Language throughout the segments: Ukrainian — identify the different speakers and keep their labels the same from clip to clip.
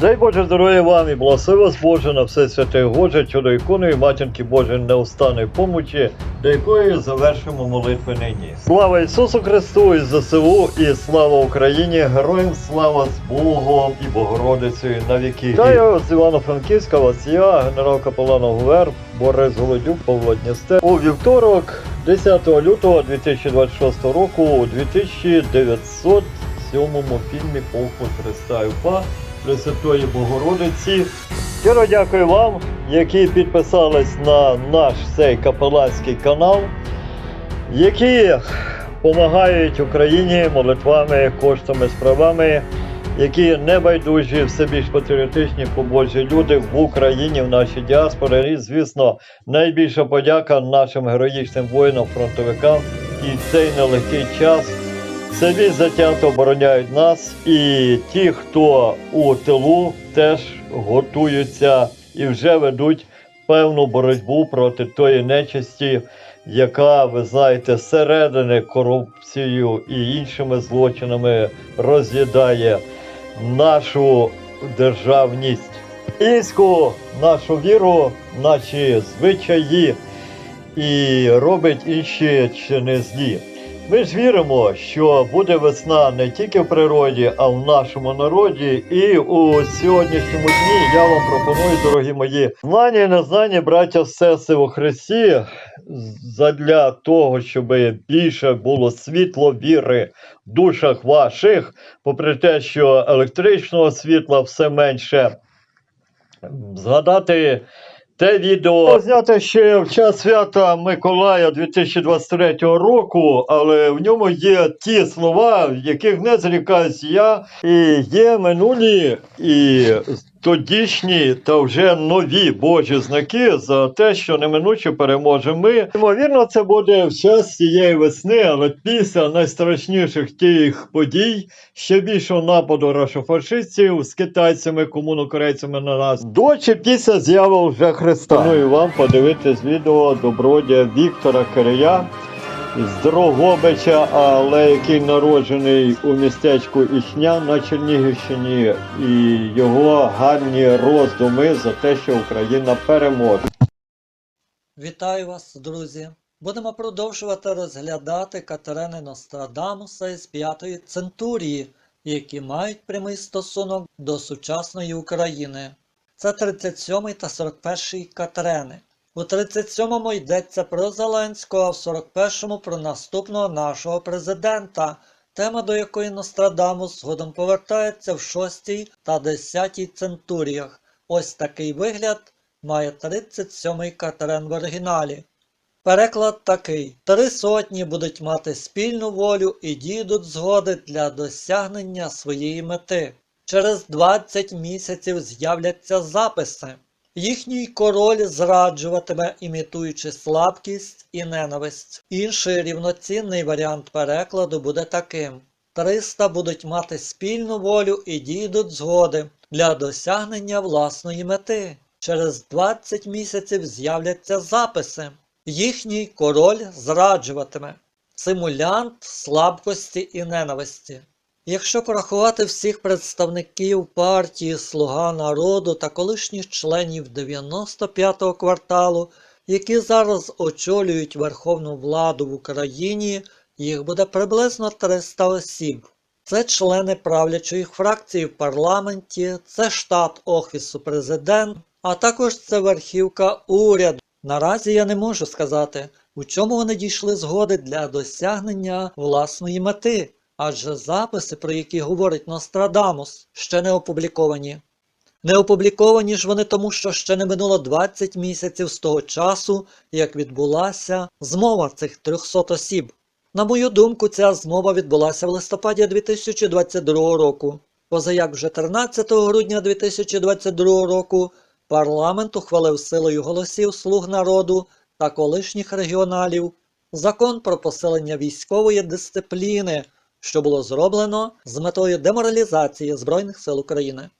Speaker 1: Дай Боже здоров'я вам і благослови вас Боже на все святе Боже, чудо іконою матінки Божої неустанної помочі, до якої завершимо молитви нині. Слава Ісусу Христу і ЗСУ, і слава Україні! Героям слава з Богом і Богородицею на віки. Вітаю з Івано-Франківська, вас я, генерал капелан ГУВР, Борис Голодюк, Павло Дністер. У вівторок, 10 лютого 2026 року, у 2907 фільмі Полку Христа і УПА Пресвятої Богородиці. Щиро дякую вам, які підписались на наш цей капеланський канал, які допомагають Україні молитвами, коштами, справами, які небайдужі, все більш патріотичні, побожі люди в Україні, в нашій діаспорі. І, звісно, найбільша подяка нашим героїчним воїнам, фронтовикам і цей нелегкий час. Самі затято обороняють нас, і ті, хто у тилу, теж готуються і вже ведуть певну боротьбу проти тої нечисті, яка, ви знаєте, зсередини корупцією і іншими злочинами роз'їдає нашу державність, Іську, нашу віру, наші звичаї і робить інші чини злі. Ми ж віримо, що буде весна не тільки в природі, а в нашому народі. І у сьогоднішньому дні я вам пропоную, дорогі мої, знані і незнані браття сестри у Христі, задля того, щоб більше було світло віри в душах ваших, попри те, що електричного світла все менше. Згадати те відео зняте ще в час свята Миколая 2023 року, але в ньому є ті слова, яких не зрікаюсь я, і є минулі і тодішні та вже нові Божі знаки за те, що неминуче переможемо ми. Ймовірно, це буде в час цієї весни, але після найстрашніших тих подій, ще більшого нападу рашофашистів з китайцями, комунокорейцями на нас, до чи після з'яви вже Христа. Пропоную вам подивитись відео добродія Віктора Кирия з Дрогобича, але який народжений у містечку Ічня на Чернігівщині, і його гарні роздуми за те, що Україна переможе.
Speaker 2: Вітаю вас, друзі! Будемо продовжувати розглядати Катерини Нострадамуса із п'ятої центурії, які мають прямий стосунок до сучасної України. Це 37 та 41 Катерини. У 37-му йдеться про Зеленського, а в 41-му про наступного нашого президента, тема до якої Нострадамус згодом повертається в 6 та 10 центуріях. Ось такий вигляд має 37-й Катерин в оригіналі. Переклад такий: три сотні будуть мати спільну волю і дійдуть згоди для досягнення своєї мети. Через 20 місяців з'являться записи. Їхній король зраджуватиме, імітуючи слабкість і ненависть. Інший рівноцінний варіант перекладу буде таким: 300 будуть мати спільну волю і дійдуть згоди для досягнення власної мети. Через 20 місяців з'являться записи. Їхній король зраджуватиме, симулянт слабкості і ненависті. Якщо порахувати всіх представників партії Слуга народу та колишніх членів 95-го кварталу, які зараз очолюють верховну владу в Україні, їх буде приблизно 300 осіб. Це члени правлячої фракції в парламенті, це штат Офісу президента, а також це верхівка уряду. Наразі я не можу сказати, у чому вони дійшли згоди для досягнення власної мети, адже записи, про які говорить Нострадамус, ще не опубліковані. Не опубліковані ж вони тому, що ще не минуло 20 місяців з того часу, як відбулася змова цих 300 осіб. На мою думку, ця змова відбулася в листопаді 2022 року. Позаяк вже 13 грудня 2022 року парламент ухвалив силою голосів слуг народу та колишніх регіоналів закон про посилення військової дисципліни, що було зроблено з метою деморалізації Збройних сил України.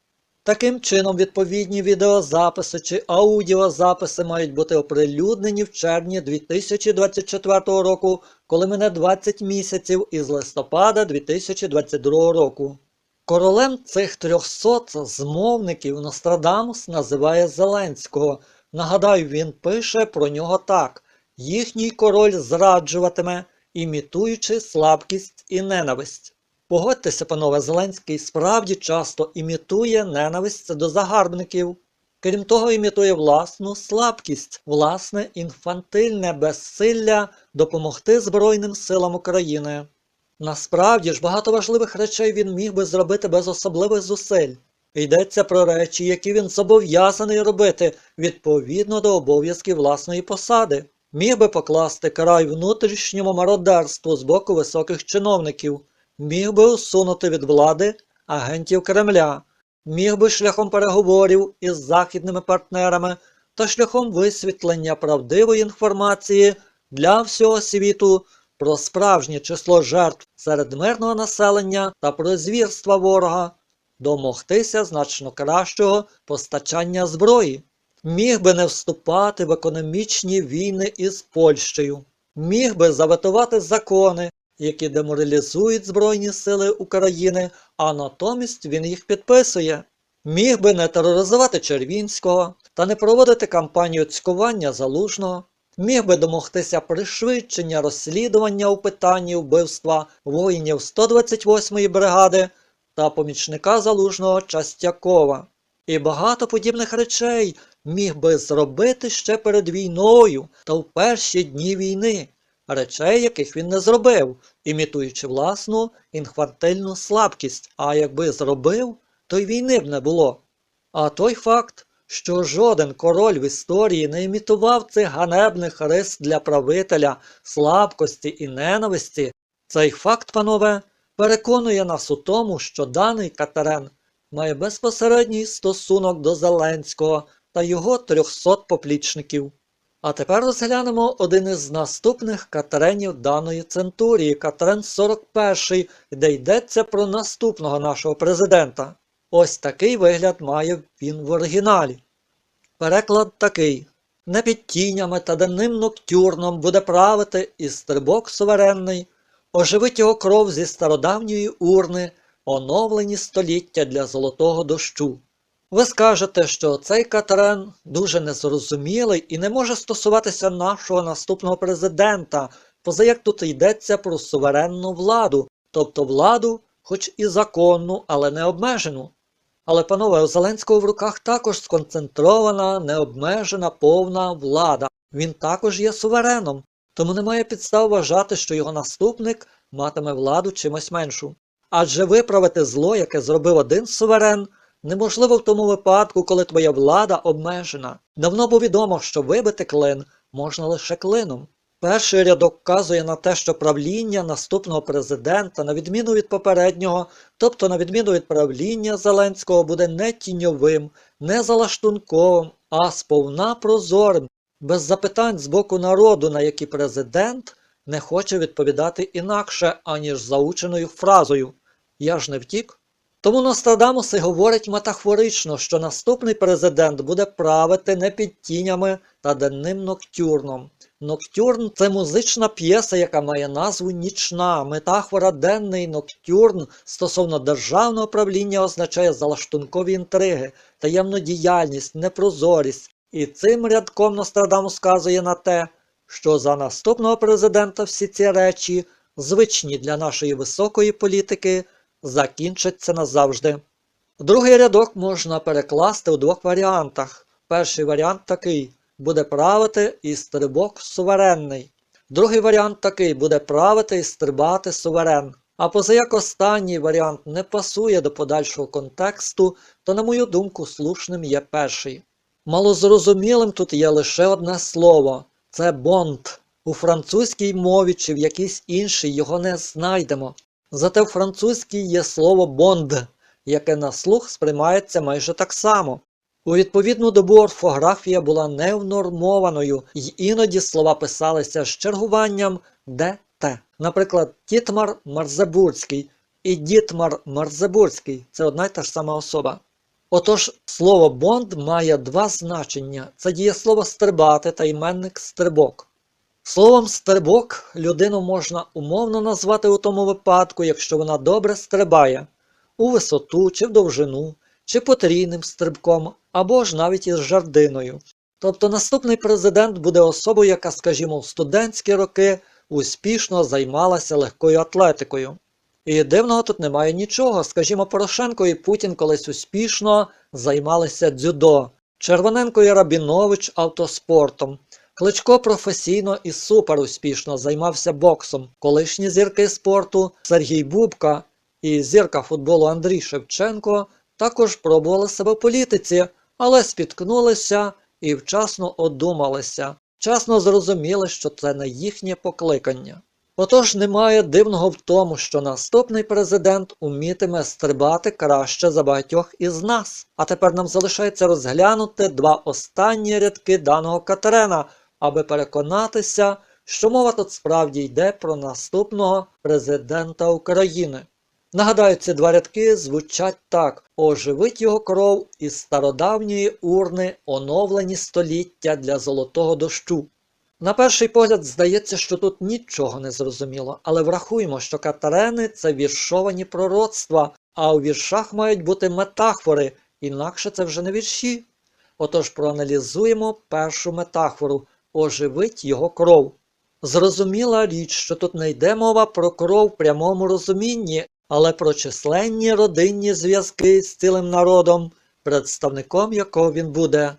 Speaker 2: Таким чином, відповідні відеозаписи чи аудіозаписи мають бути оприлюднені в червні 2024 року, коли мине 20 місяців із листопада 2022 року. Королем цих трьохсот змовників Нострадамус називає Зеленського. Нагадаю, він пише про нього так: їхній король зраджуватиме, імітуючи слабкість і ненависть. Погодьтеся, панове, Зеленський справді часто імітує ненависть до загарбників. Крім того, імітує власну слабкість, власне інфантильне безсилля допомогти Збройним силам України. Насправді ж багато важливих речей він міг би зробити без особливих зусиль. Йдеться про речі, які він зобов'язаний робити відповідно до обов'язків власної посади. Міг би покласти край внутрішньому мародерству з боку високих чиновників, міг би усунути від влади агентів Кремля, міг би шляхом переговорів із західними партнерами та шляхом висвітлення правдивої інформації для всього світу про справжнє число жертв серед мирного населення та про звірства ворога, домогтися значно кращого постачання зброї, міг би не вступати в економічні війни із Польщею, міг би заветувати закони, які деморалізують Збройні сили України, а натомість він їх підписує. Міг би не тероризувати Червінського та не проводити кампанію цькування залужного, міг би домогтися пришвидшення розслідування у питанні вбивства воїнів 128-ї бригади та помічника залужного Частякова. І багато подібних речей міг би зробити ще перед війною та в перші дні війни, речей, яких він не зробив, імітуючи власну інфантильну слабкість, а якби зробив, то й війни б не було. А той факт, що жоден король в історії не імітував цих ганебних рис для правителя, слабкості і ненависті, цей факт, панове, переконує нас у тому, що даний Катерен має безпосередній стосунок до Зеленського та його трьохсот поплічників. А тепер розглянемо один із наступних катеренів даної центурії, Катерен 41, де йдеться про наступного нашого президента. Ось такий вигляд має він в оригіналі. Переклад такий: не під тінями та денним ноктюрном буде правити і стрибок суверенний, оживить його кров зі стародавньої урни, оновлені століття для золотого дощу. Ви скажете, що цей Катерен дуже незрозумілий і не може стосуватися нашого наступного президента, поза як тут йдеться про суверенну владу, тобто владу, хоч і законну, але не обмежену. Але, панове, у Зеленського в руках також сконцентрована, необмежена повна влада. Він також є сувереном, тому немає підстав вважати, що його наступник матиме владу чимось меншу. Адже виправити зло, яке зробив один суверен, неможливо в тому випадку, коли твоя влада обмежена. Давно було відомо, що вибити клин можна лише клином. Перший рядок вказує на те, що правління наступного президента, на відміну від попереднього, тобто на відміну від правління Зеленського, буде не тіньовим, не залаштунковим, а сповна прозорим, без запитань з боку народу, на які президент не хоче відповідати інакше, аніж заученою фразою Я ж не втік. Тому Нострадамус і говорить метафорично, що наступний президент буде правити не під тінями та денним ноктюрном. Ноктюрн це музична п'єса, яка має назву Нічна. Метафора денний ноктюрн стосовно державного правління означає залаштункові інтриги, таємну діяльність, непрозорість. І цим рядком Нострадамус сказує на те, що за наступного президента всі ці речі, звичні для нашої високої політики, закінчаться назавжди. Другий рядок можна перекласти у двох варіантах. Перший варіант такий буде правити і стрибок суверенний. Другий варіант такий буде правити і стрибати суверен. А позаяк останній варіант не пасує до подальшого контексту, то, на мою думку, слушним є перший. Малозрозумілим тут є лише одне слово це бонд. У французькій мові чи в якійсь іншій його не знайдемо. Зате в французькій є слово бонд, яке на слух сприймається майже так само. У відповідну добу орфографія була невнормованою, й іноді слова писалися з чергуванням ДТ. Наприклад, Тітмар Марзебурський і Дітмар Марзебурський це одна й та ж сама особа. Отож, слово бонд має два значення: це дієслово стрибати та іменник стрибок. Словом стрибок людину можна умовно назвати у тому випадку, якщо вона добре стрибає. у висоту чи в довжину, чи потрійним стрибком, або ж навіть із жардиною. Тобто наступний президент буде особою, яка, скажімо, в студентські роки успішно займалася легкою атлетикою. І дивного тут немає нічого. Скажімо, Порошенко і Путін колись успішно займалися дзюдо, Червоненко і Рабінович автоспортом. Кличко професійно і супер успішно займався боксом. Колишні зірки спорту Сергій Бубка і зірка футболу Андрій Шевченко також пробували себе в політиці, але спіткнулися і вчасно одумалися, вчасно зрозуміли, що це не їхнє покликання. Отож немає дивного в тому, що наступний президент умітиме стрибати краще за багатьох із нас. А тепер нам залишається розглянути два останні рядки даного Катерена, аби переконатися, що мова тут справді йде про наступного президента України. Нагадаю, ці два рядки звучать так: оживить його кров із стародавньої урни, оновлені століття для золотого дощу. На перший погляд здається, що тут нічого не зрозуміло, але врахуємо, що катарени це віршовані пророцтва, а у віршах мають бути метафори, інакше це вже не вірші. Отож проаналізуємо першу метафору оживить його кров. Зрозуміла річ, що тут не йде мова про кров в прямому розумінні, але про численні родинні зв'язки з цілим народом, представником якого він буде.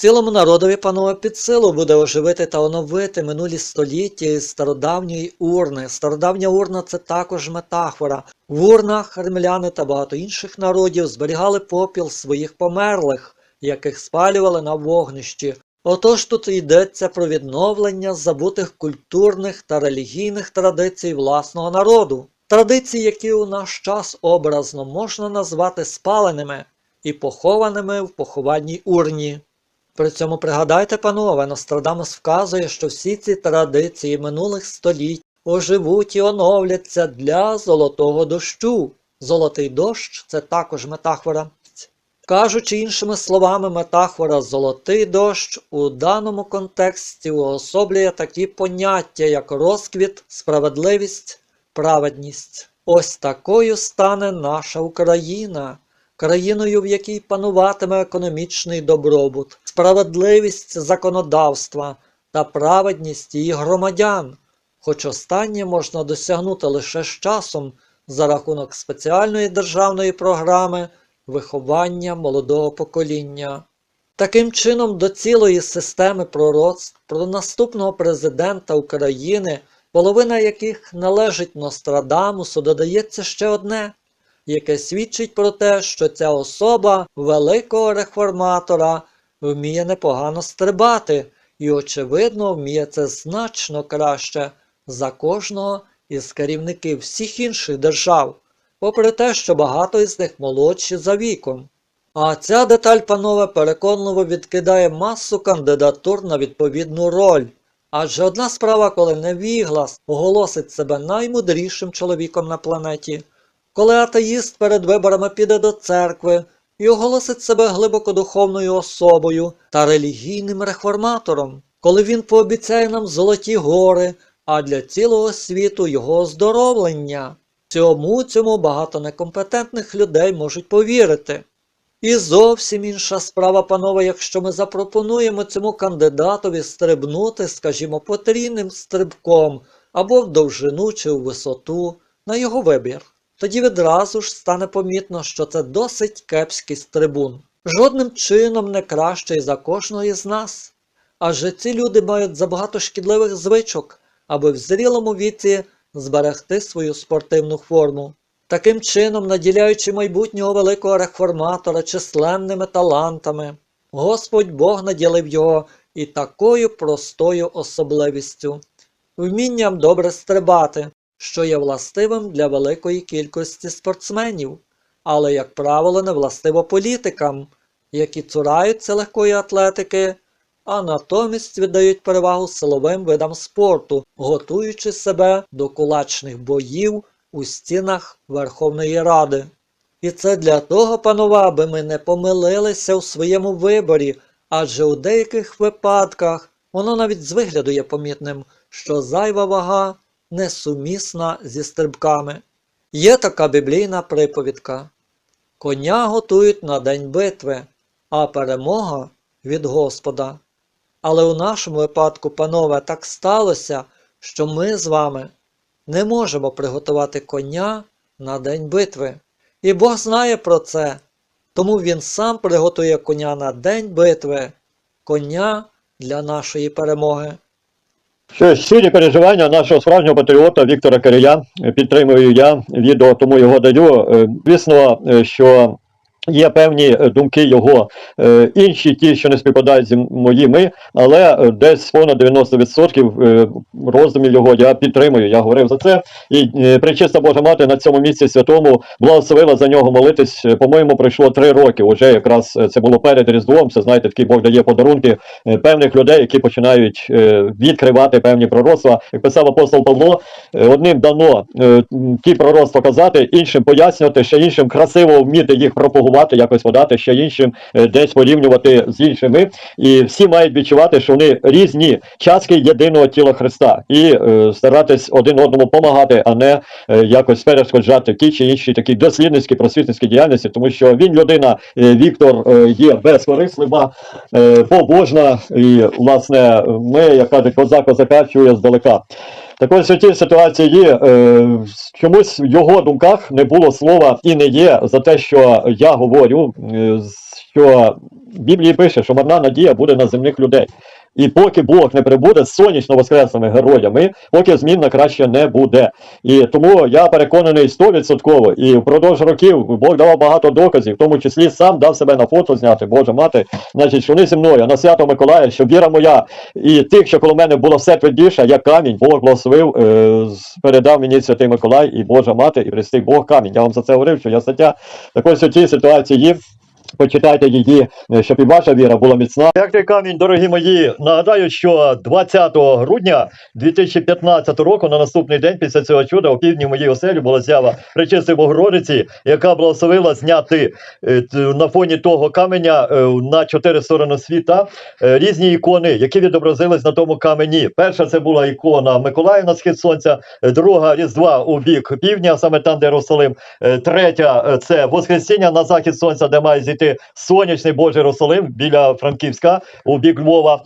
Speaker 2: Цілому народові панове під силу буде оживити та оновити минулі століття із стародавньої урни. Стародавня урна це також метафора. В урнах римляни та багато інших народів зберігали попіл своїх померлих, яких спалювали на вогнищі. Отож тут йдеться про відновлення забутих культурних та релігійних традицій власного народу. Традиції, які у наш час образно можна назвати спаленими і похованими в поховальній урні. При цьому пригадайте, панове, Нострадамус вказує, що всі ці традиції минулих століть оживуть і оновляться для золотого дощу. Золотий дощ це також метафора. Кажучи іншими словами, метафора золотий дощ у даному контексті уособлює такі поняття, як розквіт, справедливість, праведність. Ось такою стане наша Україна країною, в якій пануватиме економічний добробут, справедливість законодавства та праведність її громадян, хоч останнє можна досягнути лише з часом за рахунок спеціальної державної програми виховання молодого покоління. Таким чином, до цілої системи пророцтв про наступного президента України, половина яких належить Нострадамусу, додається ще одне яке свідчить про те, що ця особа великого реформатора вміє непогано стрибати, і, очевидно, вміє це значно краще за кожного із керівників всіх інших держав, попри те, що багато із них молодші за віком. А ця деталь, панове, переконливо відкидає масу кандидатур на відповідну роль. Адже одна справа, коли Невіглас оголосить себе наймудрішим чоловіком на планеті, коли атеїст перед виборами піде до церкви і оголосить себе глибокодуховною особою та релігійним реформатором, коли він пообіцяє нам золоті гори, а для цілого світу його оздоровлення. Цьому цьому багато некомпетентних людей можуть повірити. І зовсім інша справа, панове, якщо ми запропонуємо цьому кандидатові стрибнути, скажімо, потрійним стрибком або в довжину чи в висоту на його вибір тоді відразу ж стане помітно, що це досить кепський стрибун, жодним чином не кращий за кожного із нас. Адже ці люди мають забагато шкідливих звичок, аби в зрілому віці зберегти свою спортивну форму. Таким чином, наділяючи майбутнього великого реформатора численними талантами, Господь Бог наділив його і такою простою особливістю, вмінням добре стрибати, що є властивим для великої кількості спортсменів, але, як правило, не властиво політикам, які цураються легкої атлетики, а натомість віддають перевагу силовим видам спорту, готуючи себе до кулачних боїв у стінах Верховної Ради. І це для того, панове, аби ми не помилилися у своєму виборі, адже у деяких випадках воно навіть з вигляду є помітним, що зайва вага несумісна зі стрибками. Є така біблійна приповідка. Коня готують на день битви, а перемога від Господа. Але у нашому випадку, панове, так сталося, що ми з вами не можемо приготувати коня на день битви. І Бог знає про це, тому Він сам приготує коня на день битви, коня для нашої перемоги.
Speaker 1: Сьогодні переживання нашого справжнього патріота Віктора Кирия е, підтримую я відео, тому його даю. Е, Звісно, е, що є певні е, думки його, е, інші ті, що не співпадають зі моїми, але е, десь понад 90% е, роздумів його я підтримую. Я говорив за це. І пречиста Божа мати на цьому місці святому благословила за нього молитись. По-моєму, пройшло три роки. Уже якраз це було перед Різдвом. Це знаєте, такий Бог дає подарунки певних людей, які починають відкривати певні пророцтва. Як писав апостол Павло, одним дано ті пророцтва казати, іншим пояснювати, ще іншим красиво вміти їх пропагувати, якось подати, ще іншим е, десь порівнювати з іншими. І всі мають відчувати, що вони різні частки єдиного тіла Христа, і е, старатись один одному допомагати, а не е, якось перешкоджати ті чи інші такі дослідницькі просвітницькі діяльності, тому що він людина, е, Віктор, е, є безкорислива, е, побожна, і власне ми, як кажуть, козак козака чує здалека. Так ось у тій ситуації е, чомусь в його думках не було слова і не є за те, що я говорю, е, що в Біблії пише, що марна надія буде на земних людей. І поки Бог не прибуде з сонячно воскресними героями, поки змін на краще не буде. І тому я переконаний 100%, і впродовж років Бог давав багато доказів, в тому числі сам дав себе на фото зняти, Божа мати. Значить, що вони зі мною на свято Миколая, що віра моя і тих, що коло мене було все твердіше, як камінь, Бог благословив, е, передав мені святий Миколай і Божа мати, і Христий Бог камінь. Я вам за це говорив, що я стаття. Так ось у цій ситуації. Почитайте її, е, щоб і ваша віра була міцна. Як той камінь, дорогі мої, нагадаю, що 20 грудня 2015 року, на наступний день після цього чуда, у півдні моїй оселі була зява Пречистої Богородиці, яка благословила зняти е, на фоні того каменя е, на чотири сторони світа різні ікони, які відобразились на тому камені. Перша це була ікона Миколая на схід сонця, друга Різдва у бік півдня, саме там, де Єрусалим. Третя це Воскресіння на захід сонця, де має зійти сонячний Божий Русалим біля Франківська у бік Львова.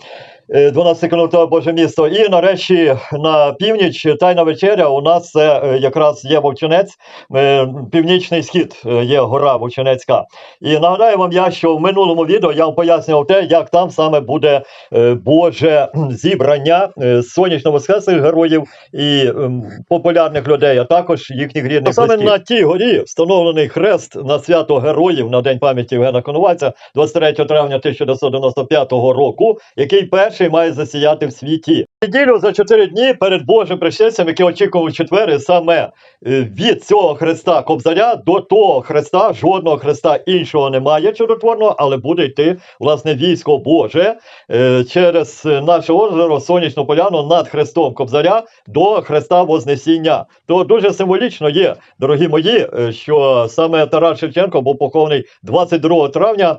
Speaker 1: Е, 12 кілометрове Боже місто. І нарешті на північ тайна вечеря. У нас це е, якраз є Вовчинець, е, північний схід е, є гора Вовчинецька. І нагадаю вам я, що в минулому відео я вам пояснював те, як там саме буде е, Боже зібрання е, сонячно воскреслих героїв і ем, популярних людей, а також їхніх рідних. Саме на тій горі встановлений хрест на свято героїв на День пам'яті Євгена Коновальця 23 травня 1995 року, який перший має засіяти в світі. Неділю за чотири дні перед Божим пришельцем, який очікував четвер, саме е, від цього хреста Кобзаря до того хреста, жодного хреста іншого немає чудотворного, але буде йти власне військо Боже е, через наше озеро Сонячну поляну над хрестом Кобзаря до хреста Вознесіння. То дуже символічно є, дорогі мої, е, що саме Тарас Шевченко був похований 22 травня.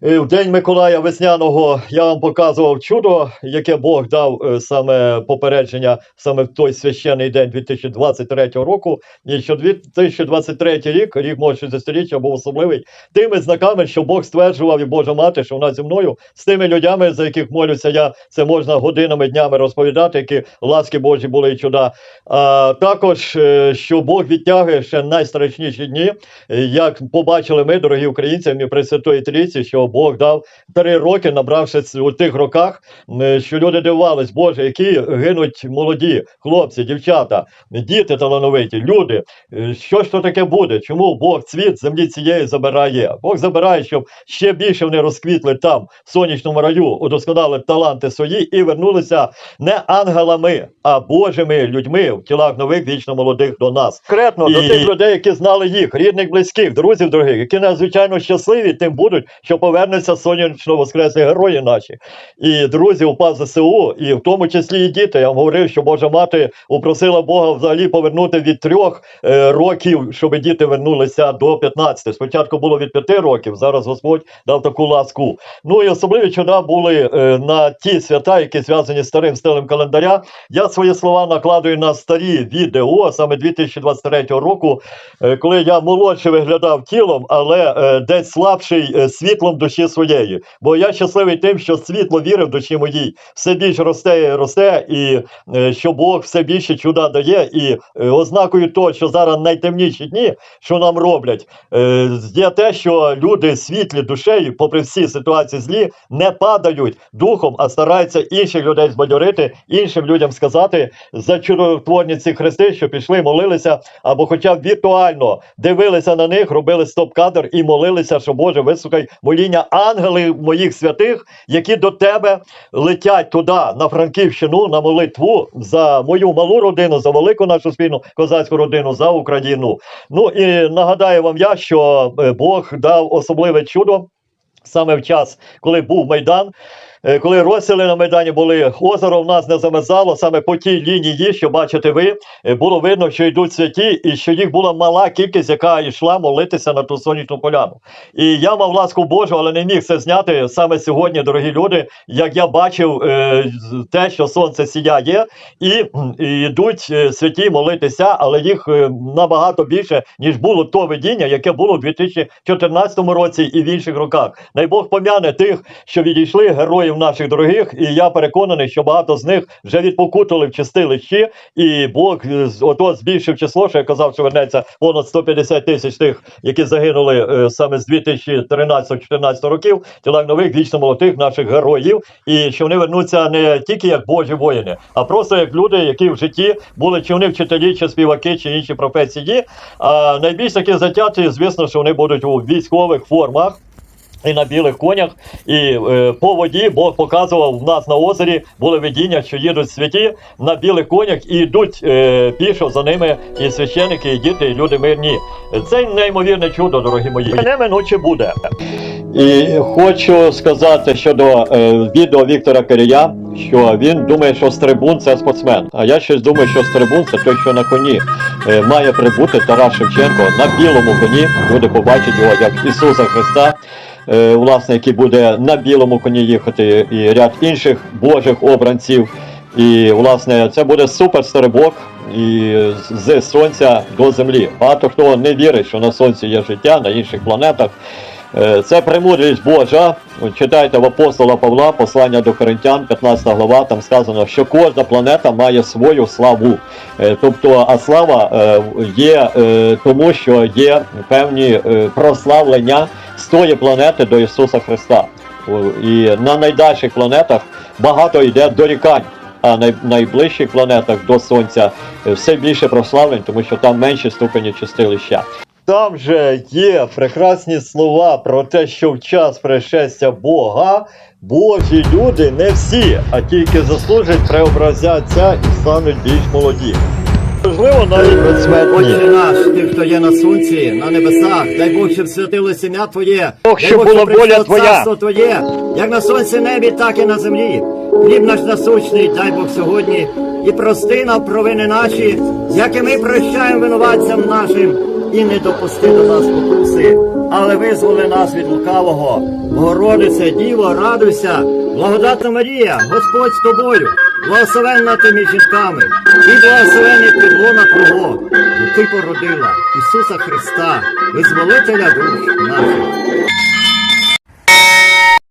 Speaker 1: В день Миколая Весняного я вам показував чудо, яке Бог дав е, саме попередження саме в той священний день 2023 року. І що 2023 рік, рік мого 60-річчя, був особливий тими знаками, що Бог стверджував і Божа мати, що вона зі мною з тими людьми, за яких молюся я, це можна годинами, днями розповідати, які ласки Божі були і чуда. А також е, що Бог відтягує ще найстрашніші дні, як побачили ми, дорогі українці, ми при Святої Трійці, що Бог дав три роки, набравшись у тих роках, що люди дивувались, Боже, які гинуть молоді хлопці, дівчата, діти талановиті, люди. Е, Що ж то таке буде? Чому Бог цвіт землі цієї забирає? Бог забирає, щоб ще більше вони розквітли там, в сонячному раю, удосконали таланти свої і вернулися не ангелами, а Божими людьми в тілах нових вічно молодих до нас. Конкретно до тих людей, які знали їх, рідних, близьких, друзів дорогих, які надзвичайно щасливі тим будуть, що повернуться повернуться сонячно воскресли герої наші. І друзі УПА ЗСУ, і в тому числі і діти. Я вам говорив, що Божа мати упросила Бога взагалі повернути від трьох е, років, щоб діти вернулися до 15. Спочатку було від п'яти років, зараз Господь дав таку ласку. Ну і особливі чуда були е, на ті свята, які зв'язані з старим стилем календаря. Я свої слова накладую на старі відео, саме 2023 року, е, коли я молодше виглядав тілом, але е, десь слабший е, світлом душі своєї. Бо я щасливий тим, що світло віри в душі моїй все більше росте і росте, і е, що Бог все більше чуда дає. І е, ознакою того, що зараз найтемніші дні, що нам роблять, е, є те, що люди світлі душею, попри всі ситуації злі, не падають духом, а стараються інших людей збадьорити, іншим людям сказати за чудотворні ці хрести, що пішли, молилися, або хоча б віртуально дивилися на них, робили стоп-кадр і молилися, що Боже, вислухай моління ангелів моїх святих, які до тебе летять туди, на Франківщину, на молитву за мою малу родину, за велику нашу спільну козацьку родину, за Україну. Ну і нагадаю вам я, що е, Бог дав особливе чудо саме в час, коли був Майдан. Е, Коли розстріли на Майдані були, озеро в нас не замерзало, саме по тій лінії, що бачите ви, е, було видно, що йдуть святі, і що їх була мала кількість, яка йшла молитися на ту сонячну поляну. І я мав ласку Божу, але не міг це зняти саме сьогодні, дорогі люди, як я бачив е, те, що сонце сіяє, і, і йдуть святі молитися, але їх набагато більше, ніж було то видіння, яке було в 2014 році і в інших роках. Най Бог пом'яне тих, що відійшли героїв наших дорогих, і я переконаний, що багато з них вже відпокутили в чистилищі, і Бог е, ото збільшив число, що я казав, що вернеться понад 150 тисяч тих, які загинули е, саме з 2013-2014 років, тіла нових вічно молодих наших героїв, і що вони вернуться не тільки як Божі воїни, а просто як люди, які в житті були чи вони вчителі, чи співаки, чи інші професії. А найбільш такі затяті, звісно, що вони будуть у військових формах. І на білих конях, і е, по воді Бог показував в нас на озері були видіння, що їдуть святі на білих конях і йдуть е, пішо за ними і священики, і діти, і люди мирні. Це неймовірне чудо, дорогі мої. Неминуче буде. І хочу сказати щодо е, відео Віктора Кирія, що він думає, що Стрибун це спортсмен. А я щось думаю, що Стрибун це той, що на коні е, має прибути Тарас Шевченко на білому коні. Люди побачать його як Ісуса Христа. Е, Власне, який буде на білому коні їхати, і ряд інших божих обранців. І власне це буде супер стрибок і з сонця до землі. Багато хто не вірить, що на сонці є життя на інших планетах. Е, Це премудрість Божа. Читайте в апостола Павла, послання до Коринтян, 15 глава, там сказано, що кожна планета має свою славу. Е, Тобто, а слава е, є тому, що є певні прославлення з тої планети до Ісуса Христа. І на найдальших планетах багато йде дорікань. А на найближчих планетах до Сонця все більше прославлень, тому що там менші ступені чистилища. Там же є прекрасні слова про те, що в час пришестя Бога Божі люди не всі, а тільки заслужать, преобразяться і стануть більш молоді. Можливо, навіть
Speaker 3: Отче наш, ти, хто є на сонці, на небесах, дай Бог, щоб святилося ім'я Твоє.
Speaker 1: Бог, щоб була воля Твоя.
Speaker 3: Твоє, як на сонці небі, так і на землі. Хліб наш насущний, дай Бог сьогодні, і прости нам провини наші, як і ми прощаємо винуватцям нашим, і не допусти до нас покуси, але визволи нас від лукавого. Богородице, Діво, радуйся, благодатна Марія, Господь з тобою, благословенна ти між жінками, і благословений підлона Твого, бо ти породила Ісуса Христа, визволителя душ наших.